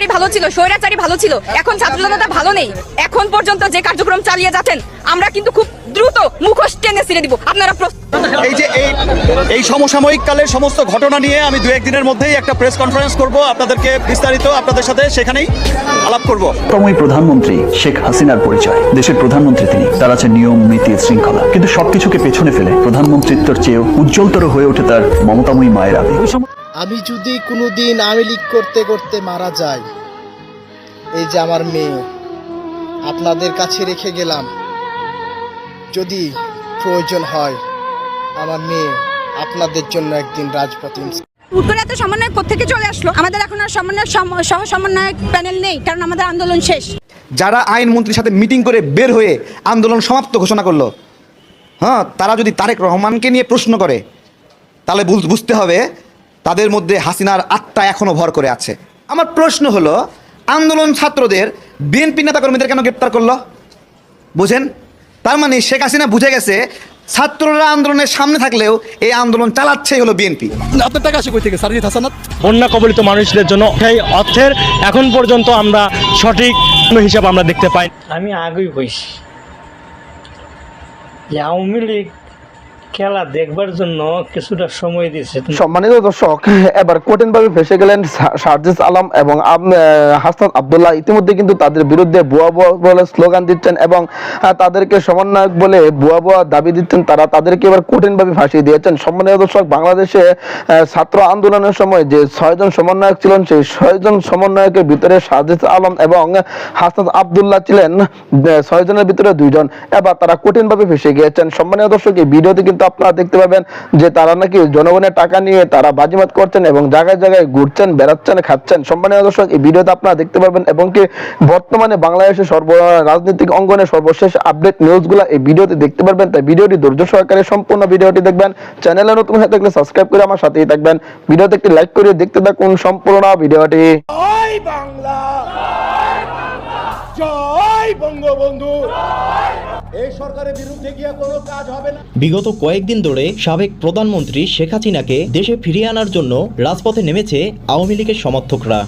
স্বৈরাচারী ভালো ছিল স্বৈরাচারী ভালো ছিল এখন ছাত্র জনতা ভালো নেই। এখন পর্যন্ত যে কার্যক্রম চালিয়ে যাচ্ছেন আমরা কিন্তু খুব দ্রুত মুখোশ টেনে ছিঁড়ে দিব। আপনারা এই যে এই এই সমসাময়িক কালের সমস্ত ঘটনা নিয়ে আমি দু একদিনের মধ্যেই একটা প্রেস কনফারেন্স করব। আপনাদেরকে বিস্তারিত আপনাদের সাথে সেখানেই আলাপ করব। তমই প্রধানমন্ত্রী শেখ হাসিনার পরিচয়। দেশের প্রধানমন্ত্রী তিনি। তার আছে নিয়ম নীতি শৃঙ্খলা। কিন্তু সবকিছুকে পেছনে ফেলে প্রধানমন্ত্রিত্বের চেয়েও উজ্জ্বলতর হয়ে ওঠে তার মমতাময়ী মায়ের আবেগ। আমি যদি কোনোদিন আওয়ামী লীগ করতে করতে মারা যাই এই যে আমার মেয়ে আপনাদের কাছে রেখে গেলাম। যদি প্রয়োজন হয় আমার মেয়ে আপনাদের জন্য একদিন রাজপথে উত্তরে এত সমন্বয় কোথেকে চলে আসলো? আমাদের এখন আর সমন্বয় সম- সহ সমন্বয়ক প্যানেল নেই কারণ আমাদের আন্দোলন শেষ। যারা আইন মন্ত্রীর সাথে মিটিং করে বের হয়ে আন্দোলন সমাপ্ত ঘোষণা করল হ্যাঁ তারা যদি তারেক রহমানকে নিয়ে প্রশ্ন করে তাহলে বুঝতে হবে তাদের মধ্যে হাসিনার আত্মা এখনও ভর করে আছে। আমার প্রশ্ন হলো আন্দোলন ছাত্রদের বিএনপি নেতাকর্মীদের কেন গ্রেপ্তার করল? বুঝেন? তার মানে শেখ হাসিনা বুঝে গেছে ছাত্ররা আন্দোলনের সামনে থাকলেও এই আন্দোলন চালাচ্ছে হলো বিএনপি। আপনার টাকা আসে কই থেকে? সারজিৎ হাসানাত বন্যা কবলিত মানুষদের জন্য সেই অর্থের এখন পর্যন্ত আমরা সঠিক কোনো হিসাব আমরা দেখতে পাই। আমি আগেই কইছি যে আওয়ামী লীগ খেলা দেখবার জন্য কিছুটা সময় দিয়েছে। সম্মানিত দর্শক, এবার ফেসে গেলেন আলম এবং হাসান আব্দুল্লাহ। ইতিমধ্যে কিন্তু তাদের বিরুদ্ধে বলে স্লোগান দিচ্ছেন এবং তাদেরকে সমন্বয়ক বলে দাবি দিচ্ছেন। তারা তাদেরকে এবার ফাঁসিয়ে দিয়েছেন। সম্মানিত দর্শক, বাংলাদেশে ছাত্র আন্দোলনের সময় যে ছয়জন সমন্বয়ক ছিলেন, সেই ছয়জন সমন্বয়কের ভিতরে সার্জিস আলম এবং হাসান আব্দুল্লাহ ছিলেন। ছয়জনের ভিতরে দুইজন। এবার তারা কঠিনভাবে ফেসে গিয়েছেন। সম্মানীয় দর্শক, এই ভিডিওতে কিন্তু আপনারা দেখতে পাবেন যে তারা নাকি জনগণের টাকা নিয়ে তারা বাজিমাত করছেন এবং জায়গায় জায়গায় ঘুরছেন, বেড়াচ্ছেন, খাচ্ছেন। সম্মানীয় দর্শক, এই ভিডিওতে আপনারা দেখতে পাবেন এবং কি বর্তমানে বাংলাদেশের সর্ব, রাজনৈতিক অঙ্গনের সর্বশেষ আপডেট নিউজগুলো এই ভিডিওতে দেখতে পারবেন। তাই ভিডিওটি ধৈর্য সহকারে সম্পূর্ণ ভিডিওটি দেখবেন। চ্যানেলে নতুন হয়ে থাকলে সাবস্ক্রাইব করে আমার সাথেই থাকবেন। ভিডিওতে একটি লাইক করে দেখতে থাকুন সম্পূর্ণ ভিডিওটি। বিগত কয়েকদিন ধরে সাবেক প্রধানমন্ত্রী শেখ হাসিনাকে দেশে ফিরিয়ে আনার জন্য রাজপথে নেমেছে আওয়ামী লীগের সমর্থকরা।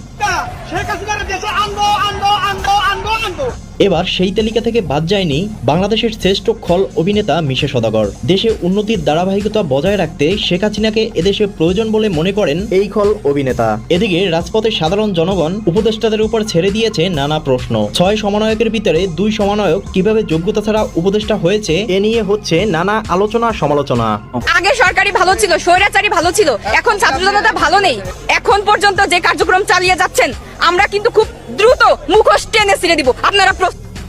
এবার সেই তালিকা থেকে বাদ যায়নি বাংলাদেশের শ্রেষ্ঠ খল অভিনেতা মিশে সদাগর। দেশে উন্নতির ধারাবাহিকতা বজায় রাখতে শেখ হাসিনাকে এদেশে প্রয়োজন বলে মনে করেন এই খল অভিনেতা। এদিকে রাজপথে সাধারণ জনগণ উপদেষ্টাদের উপর ছেড়ে দিয়েছে নানা প্রশ্ন। ছয় সমন্বয়কের ভিতরে দুই সমন্বয়ক কীভাবে যোগ্যতা ছাড়া উপদেষ্টা হয়েছে এ নিয়ে হচ্ছে নানা আলোচনা সমালোচনা। আগে সরকারি ভালো ছিল স্বৈরাচারী ভালো ছিল এখন ছাত্র জনতা ভালো নেই। এখন পর্যন্ত যে কার্যক্রম চালিয়ে যাচ্ছেন আমরা কিন্তু খুব দ্রুত মুখোশ টেনে ছিঁড়ে দিব। আপনারা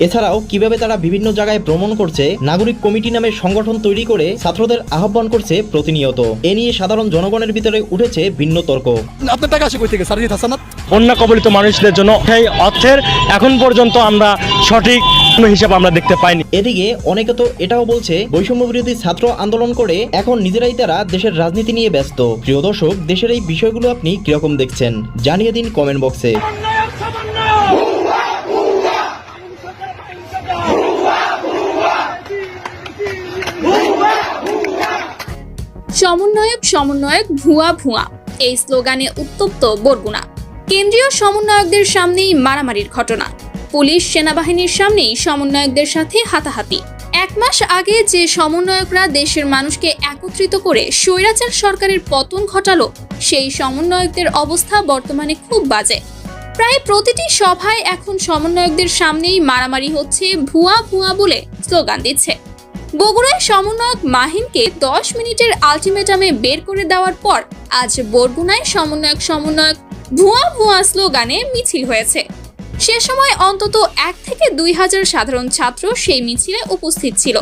এছাড়াও কীভাবে তারা বিভিন্ন জায়গায় ভ্রমণ করছে নাগরিক কমিটি নামে সংগঠন তৈরি করে ছাত্রদের আহ্বান করছে প্রতিনিয়ত। এ নিয়ে সাধারণ জনগণের ভিতরে উঠেছে ভিন্ন তর্ক। আপনার টাকা আসে কই থেকে? সারজিৎ হাসানাত বন্যা কবলিত মানুষদের জন্য সেই অর্থের এখন পর্যন্ত আমরা সঠিক কোনো হিসাব আমরা দেখতে পাইনি। এদিকে অনেকে তো এটাও বলছে বৈষম্য বিরোধী ছাত্র আন্দোলন করে এখন নিজেরাই তারা দেশের রাজনীতি নিয়ে ব্যস্ত। প্রিয় দর্শক দেশের এই বিষয়গুলো আপনি কীরকম দেখছেন জানিয়ে দিন কমেন্ট বক্সে। সমন্বয়ক সমন্বয়ক, ভুয়া ভুয়া। এই স্লোগানে উত্তপ্ত বরগুনা। কেন্দ্রীয় সমন্বয়কদের সামনেই মারামারির ঘটনা। পুলিশ সেনাবাহিনীর সামনেই সমন্বয়কদের সাথে হাতাহাতি। এক মাস আগে যে সমন্বয়করা দেশের মানুষকে একত্রিত করে স্বৈরাচার সরকারের পতন ঘটালো, সেই সমন্বয়কদের অবস্থা বর্তমানে খুব বাজে। প্রায় প্রতিটি সভায় এখন সমন্বয়কদের সামনেই মারামারি হচ্ছে ভুয়া ভুয়া বলে স্লোগান দিচ্ছে। বগুড়ায় সমন্বয়ক মাহিনকে দশ মিনিটের আলটিমেটামে বের করে দেওয়ার পর আজ বরগুনায় সমন্বয়ক সমন্বয়ক ভুয়া ভুয়া স্লোগানে মিছিল হয়েছে। সে সময় অন্তত এক থেকে দুই হাজার সাধারণ ছাত্র সেই মিছিলে উপস্থিত ছিল।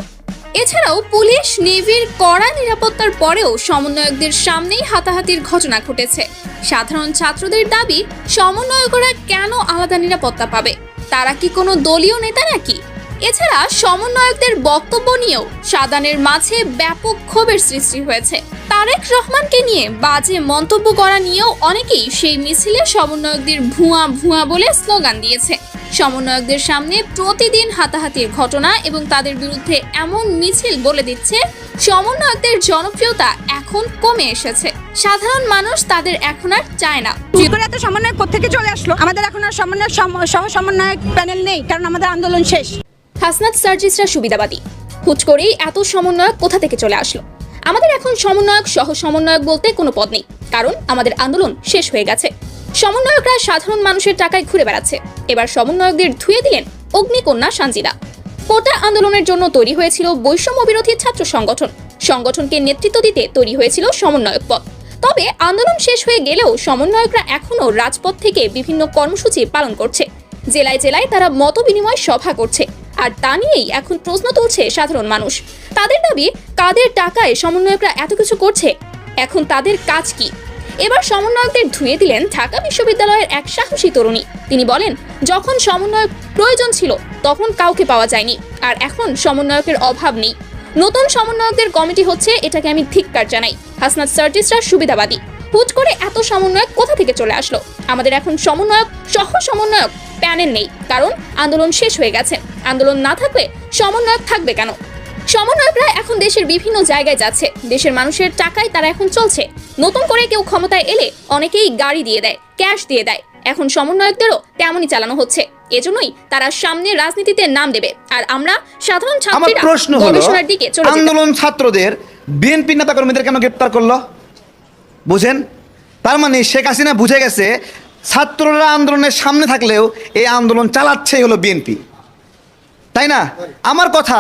এছাড়াও পুলিশ, নেভির কড়া নিরাপত্তার পরেও সমন্বয়কদের সামনেই হাতাহাতির ঘটনা ঘটেছে। সাধারণ ছাত্রদের দাবি, সমন্বয়করা কেন আলাদা নিরাপত্তা পাবে? তারা কি কোনো দলীয় নেতা নাকি? এছাড়া সমন্বয়কদের বক্তব্য নিয়েও সাদানের মাঝে ব্যাপক ক্ষোভের সৃষ্টি হয়েছে। তারেক রহমানকে নিয়ে বাজে মন্তব্য করা নিয়েও অনেকেই সেই মিছিলে সমন্বয়কদের ভুয়া ভুয়া বলে স্লোগান দিয়েছে। সমন্বয়কদের সামনে প্রতিদিন হাতাহাতির ঘটনা এবং তাদের বিরুদ্ধে এমন মিছিল বলে দিচ্ছে, সমন্বয়কদের জনপ্রিয়তা এখন কমে এসেছে। সাধারণ মানুষ তাদের এখন আর চায় না। কি করে এত সমন্বয় কোথেকে চলে আসলো? আমাদের এখন আর সমন্বয় সম- সহ সমন্বয়ক প্যানেল নেই, কারণ আমাদের আন্দোলন শেষ। হাসনাত সার্জিসরা সুবিধাবাদী। হুট করেই এত সমন্বয়ক কোথা থেকে চলে আসলো? আমাদের এখন সমন্বয়ক, সহ সমন্বয়ক বলতে কোনো পদ নেই, কারণ আমাদের আন্দোলন শেষ হয়ে গেছে। সমন্বয়করা সাধারণ মানুষের টাকায় ঘুরে বেড়াচ্ছে। এবার সমন্বয়কদের ধুয়ে দিলেন অগ্নিকন্যা সানজিদা। কোটা আন্দোলনের জন্য তৈরি হয়েছিল বৈষম্য বিরোধী ছাত্র সংগঠন। সংগঠনকে নেতৃত্ব দিতে তৈরি হয়েছিল সমন্বয়ক পদ। তবে আন্দোলন শেষ হয়ে গেলেও সমন্বয়করা এখনও রাজপথ থেকে বিভিন্ন কর্মসূচি পালন করছে। জেলায় জেলায় তারা মত বিনিময় সভা করছে। আর তা নিয়েই এখন প্রশ্ন তুলছে সাধারণ মানুষ। তাদের দাবি, কাদের টাকায় সমন্বয়করা এত কিছু করছে? এখন তাদের কাজ কি? এবার সমন্বয়কদের ধুয়ে দিলেন ঢাকা বিশ্ববিদ্যালয়ের এক সাহসী তরুণী। তিনি বলেন, যখন সমন্বয়ক প্রয়োজন ছিল, তখন কাউকে পাওয়া যায়নি। আর এখন সমন্বয়কের অভাব নেই। নতুন সমন্বয়কদের কমিটি হচ্ছে, এটাকে আমি ধিক্কার জানাই। হাসনাত সার্জিসরা সুবিধাবাদী। হুট করে এত সমন্বয়ক কোথা থেকে চলে আসলো? আমাদের এখন সমন্বয়ক সহ সমন্বয়ক প্যানেল নেই কারণ আন্দোলন শেষ হয়ে গেছে। আন্দোলন না থাকলে সমন্বয়ক থাকবে কেন? সমন্বয়করা এখন দেশের বিভিন্ন জায়গায় যাচ্ছে। দেশের মানুষের টাকায় তারা এখন চলছে। নতুন করে কেউ ক্ষমতায় এলে অনেকেই গাড়ি দিয়ে দেয় ক্যাশ দিয়ে দেয়। এখন সমন্বয়কদেরও তেমনই চালানো হচ্ছে। এজন্যই তারা সামনে রাজনীতিতে নাম দেবে। আর আমরা সাধারণ ছাত্রীরা প্রশ্ন গবেষণার দিকে চলে আন্দোলন ছাত্রদের বিএনপি নেতা কর্মীদের কেন গ্রেপ্তার করল? বুঝেন? তার মানে শেখ হাসিনা বুঝে গেছে ছাত্ররা আন্দোলনের সামনে থাকলেও এই আন্দোলন চালাচ্ছেই হলো বিএনপি তাই না? আমার কথা,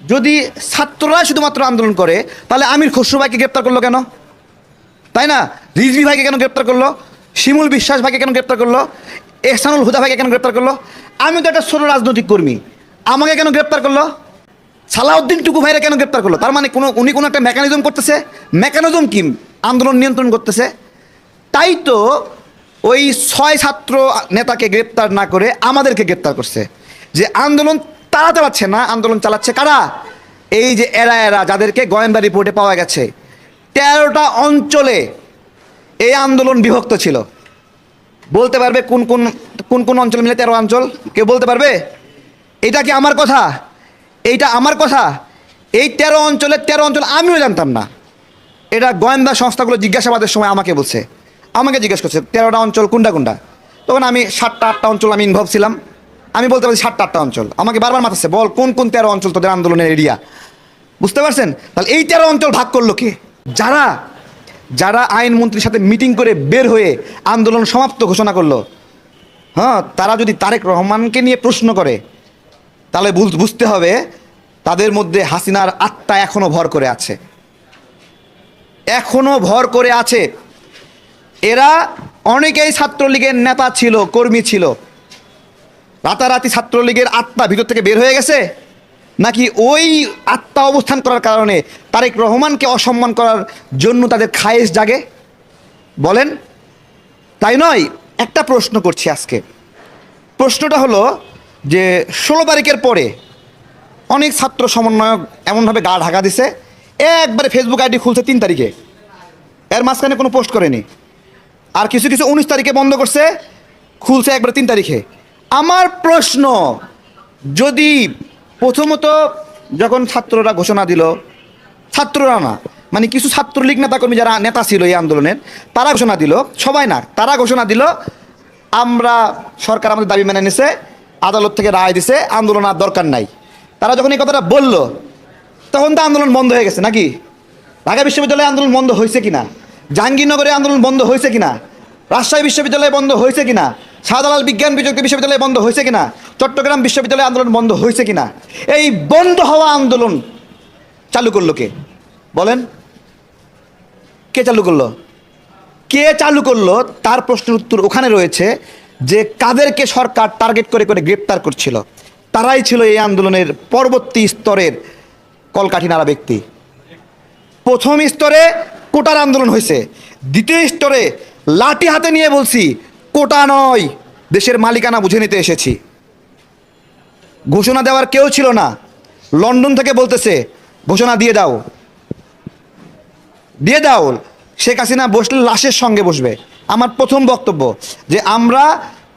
যদি ছাত্ররা শুধুমাত্র আন্দোলন করে, তাহলে আমির খসরু ভাইকে গ্রেপ্তার করল কেন? তাই না? রিজভি ভাইকে কেন গ্রেপ্তার করল? শিমুল বিশ্বাস ভাইকে কেন গ্রেপ্তার করল? এহসানুল হুদা ভাইকে কেন গ্রেপ্তার করল? আমি তো একটা ছোট রাজনৈতিক কর্মী। আমাকে কেন গ্রেপ্তার করল? সালাউদ্দিন টুকু ভাইরা কেন গ্রেপ্তার করল? তার মানে কোনো উনি কোনো একটা মেকানিজম করতেছে। মেকানিজম কি? আন্দোলন নিয়ন্ত্রণ করতেছে। তাই তো ওই ছয় ছাত্র নেতাকে গ্রেপ্তার না করে আমাদেরকে গ্রেপ্তার করছে। যে আন্দোলন তারা চালাচ্ছে না, আন্দোলন চালাচ্ছে কারা? এই যে এরা এরা যাদেরকে গোয়েন্দা রিপোর্টে পাওয়া গেছে। তেরোটা অঞ্চলে এই আন্দোলন বিভক্ত ছিল। বলতে পারবে কোন কোন কোন কোন অঞ্চল মিলে তেরো অঞ্চল? কেউ বলতে পারবে? এটা কি আমার কথা? এইটা আমার কথা? এই তেরো অঞ্চলের তেরো অঞ্চল আমিও জানতাম না। এটা গোয়েন্দা সংস্থাগুলো জিজ্ঞাসাবাদের সময় আমাকে বলছে। আমাকে জিজ্ঞেস করছে, তেরোটা অঞ্চল কোনটা কোনটা? তখন আমি সাতটা, আটটা অঞ্চল আমি ইনভলভ ছিলাম। আমি বলতে পারছি সাতটা, আটটা অঞ্চল। আমাকে বারবার মাথাচ্ছে, বল, কোন কোন তেরো অঞ্চল তোদের আন্দোলনের এরিয়া বুঝতে পারছেন? তাহলে এই তেরো অঞ্চল ভাগ করল কে? যারা যারা আইনমন্ত্রীর সাথে মিটিং করে বের হয়ে আন্দোলন সমাপ্ত ঘোষণা করল হ্যাঁ তারা যদি তারেক রহমানকে নিয়ে প্রশ্ন করে, তাহলে বুঝতে হবে তাদের মধ্যে হাসিনার আত্মা এখনও ভর করে আছে। এখনও ভর করে আছে। এরা অনেকেই ছাত্রলীগের নেতা ছিল, কর্মী ছিল। রাতারাতি ছাত্রলীগের আত্মা ভিতর থেকে বের হয়ে গেছে? নাকি ওই আত্মা অবস্থান করার কারণে তারেক রহমানকে অসম্মান করার জন্য তাদের খায়েশ জাগে? বলেন, তাই নয়, একটা প্রশ্ন করছি আজকে। প্রশ্নটা হলো যে, ষোলো তারিখের পরে অনেক ছাত্র সমন্বয়ক এমনভাবে গা ঢাকা দিছে, একবারে ফেসবুক আইডি খুলছে তিন তারিখে। এর মাঝখানে কোনো পোস্ট করেনি। আর কিছু কিছু উনিশ তারিখে বন্ধ করছে, খুলছে একবারে তিন তারিখে। আমার প্রশ্ন, যদি প্রথমত যখন ছাত্ররা ঘোষণা দিল, ছাত্ররা না মানে কিছু ছাত্রলীগ নেতাকর্মী যারা নেতা ছিল এই আন্দোলনের, তারা ঘোষণা দিল, সবাই না, তারা ঘোষণা দিল, আমরা সরকার আমাদের দাবি মেনে নিছে, আদালত থেকে রায় দিছে, আন্দোলন আর দরকার নাই। তারা যখন এই কথাটা বলল, তখন তো আন্দোলন বন্ধ হয়ে গেছে নাকি? ঢাকা বিশ্ববিদ্যালয়ে আন্দোলন বন্ধ হয়েছে কিনা? জাহাঙ্গীরনগরে আন্দোলন বন্ধ হয়েছে কিনা? রাজশাহী বিশ্ববিদ্যালয়ে বন্ধ হয়েছে কিনা? শাহজালাল বিজ্ঞান প্রযুক্তি বিশ্ববিদ্যালয় বন্ধ হয়েছে কিনা? চট্টগ্রাম বিশ্ববিদ্যালয়ে আন্দোলন বন্ধ হয়েছে কিনা? এই বন্ধ হওয়া আন্দোলন চালু করল কে? বলেন। কে চালু করল? কে চালু করল? তার প্রশ্নের উত্তর ওখানে রয়েছে যে কাদেরকে সরকার টার্গেট করে করে গ্রেপ্তার করছিল। তারাই ছিল এই আন্দোলনের পরবর্তী স্তরের কলকাঠি নাড়া ব্যক্তি। প্রথম স্তরে কোটার আন্দোলন হয়েছে। দ্বিতীয় স্তরে লাঠি হাতে নিয়ে বলছি, কোটা নয়, দেশের মালিকানা বুঝে নিতে এসেছি। ঘোষণা দেওয়ার কেউ ছিল না। লন্ডন থেকে বলতেছে, ঘোষণা দিয়ে দাও। দিয়ে দাও, শেখ হাসিনা বসলে লাশের সঙ্গে বসবে। আমার প্রথম বক্তব্য, যে আমরা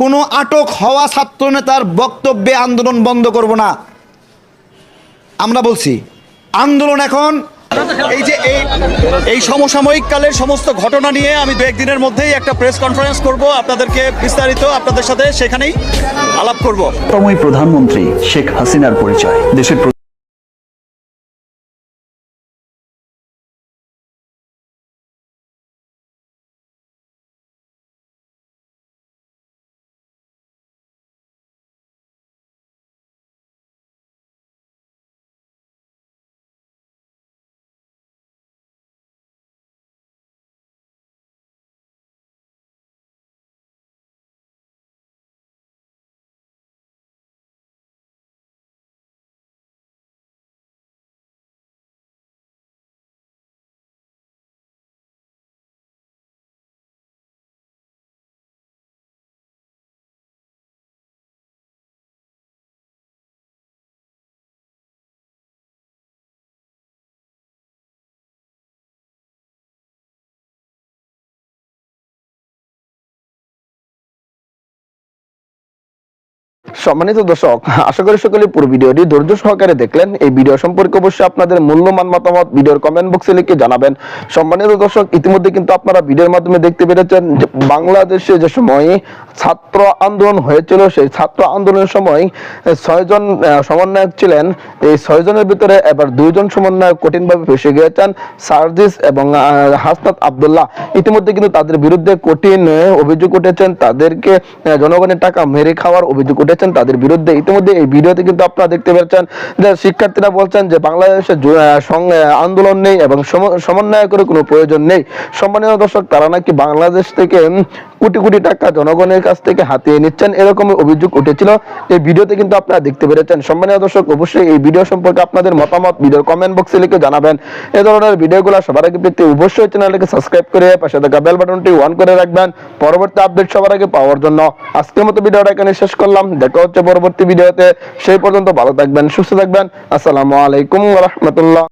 কোনো আটক হওয়া ছাত্র নেতার বক্তব্যে আন্দোলন বন্ধ করব না। আমরা বলছি, আন্দোলন এখন এই যে এই এই সমসাময়িক কালের সমস্ত ঘটনা নিয়ে আমি দু একদিনের মধ্যেই একটা প্রেস কনফারেন্স করব। আপনাদেরকে বিস্তারিত আপনাদের সাথে সেখানেই আলাপ করব। প্রধানমন্ত্রী শেখ হাসিনার পরিচয়, দেশের সম্মানিত দর্শক, আশা করি সকলে পুরো ভিডিওটি ধৈর্য সহকারে দেখলেন। এই ভিডিও সম্পর্কে অবশ্যই আপনাদের মূল্যবান মতামত ভিডিওর কমেন্ট বক্সে লিখে জানাবেন। সম্মানিত দর্শক, ইতিমধ্যে কিন্তু আপনারা ভিডিওর মাধ্যমে দেখতে পেরেছেন যে বাংলাদেশে যে সময় ছাত্র আন্দোলন হয়েছিল, সেই ছাত্র আন্দোলনের সময় ছয়জন সমন্বয়ক ছিলেন। এই ছয়জনের ভিতরে এবার দুইজন সমন্বয়ক কঠিনভাবে ফেসে গিয়েছেন, সার্জিস এবং হাসনাত আব্দুল্লাহ। ইতিমধ্যে কিন্তু তাদের বিরুদ্ধে কঠিন অভিযোগ উঠেছেন। তাদেরকে জনগণের টাকা মেরে খাওয়ার অভিযোগ উঠেছেন তাদের বিরুদ্ধে ইতিমধ্যে এই ভিডিওতে কিন্তু আপনারা দেখতে পাচ্ছেন যে শিক্ষার্থীরা বলছেন যে বাংলাদেশে জু- আহ, সং- আহ, আন্দোলন নেই এবং সমন্বয় করে কোনো প্রয়োজন নেই। সম্মানীয় দর্শক তারা নাকি বাংলাদেশ থেকে কোটি কোটি টাকা জনগণের কাছ থেকে হাতিয়ে নিচ্ছেন। এরকম অভিযোগ উঠেছিল। এই ভিডিওতে কিন্তু আপনারা দেখতে পেরেছেন। সম্মানীয় দর্শক, অবশ্যই এই ভিডিও সম্পর্কে আপনাদের মতামত ভিডিওর কমেন্ট বক্সে লিখে জানাবেন। এই ধরনের ভিডিওগুলো সবার আগে পেতে অবশ্যই চ্যানেলটিকে সাবস্ক্রাইব করে পাশে থাকা বেল বাটনটি অন করে রাখবেন। পরবর্তী আপডেট সবার আগে পাওয়ার জন্য আজকের মতো ভিডিওটা এখানে শেষ করলাম। দেখা হচ্ছে পরবর্তী ভিডিওতে। সেই পর্যন্ত ভালো থাকবেন, সুস্থ থাকবেন। আসসালামু আলাইকুম রহমতুল্লাহ।